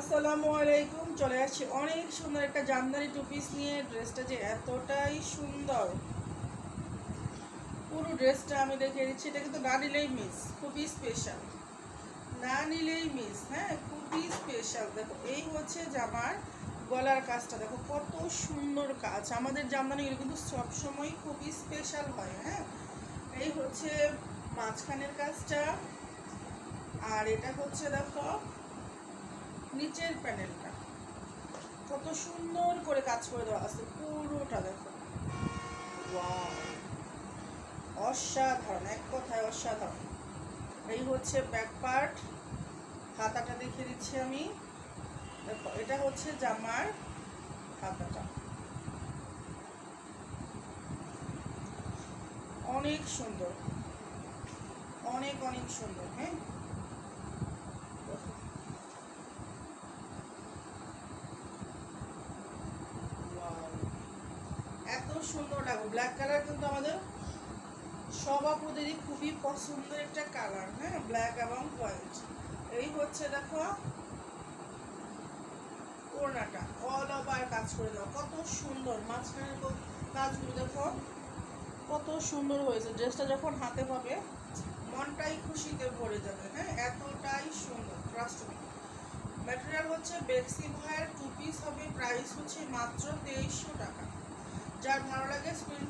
আসসালামু আলাইকুম, চলে আসছি অনেক সুন্দর একটা জামদানি টু পিস নিয়ে। ড্রেসটা যে এতটাই সুন্দর। পুরো ড্রেসটা আমি দেখে দিচ্ছি, এটা কিন্তু না নিলেই মিস খুবই স্পেশাল না নিলেই মিস হ্যাঁ খুবই স্পেশাল দেখো, এই হচ্ছে জামার গলার কাজটা। দেখো, কত সুন্দর কাজ। আমাদের জামদানিগুলো কিন্তু সবসময় খুবই স্পেশাল হয় হ্যাঁ। এই হচ্ছে মাঝখানের কাজটা। আর এটা হচ্ছে দেখো নিচের প্যানেলটা। কত সুন্দর করে কাজ করে দেওয়া আছে, পুরোটা দেখো! অসাধারণ, এক কথায় অসাধারণ। এই হচ্ছে ব্যাক পার্ট হাতাটা দেখিয়ে দিচ্ছি আমি। দেখো, এটা হচ্ছে জামার হাতাটা। অনেক সুন্দর, অনেক অনেক সুন্দর হ্যাঁ দেখো Wow! সুন্দর লাগবে ব্ল্যাক কালার কিন্তু আমাদের সব আপুদেরই খুবই পছন্দের একটা কালার হ্যাঁ? ব্ল্যাক এবং হোয়াইট এই হচ্ছে দেখো ওড়নাটা। অল ওভার কাজ করে দাও। কত সুন্দর। মাঝখানের কাজগুলো দেখো কত সুন্দর হয়েছে। ড্রেসটা যখন হাতে পাবে মনটাই খুশিতে ভরে যাবে হ্যাঁ? এতটাই সুন্দর। ট্রাস্ট ম্যাটেরিয়াল হচ্ছে বেক্সি ভাইয়ের টু পিস হবে। প্রাইস হচ্ছে মাত্র তেইশশো টাকা। যার ভালো লাগে স্ক্রিনশট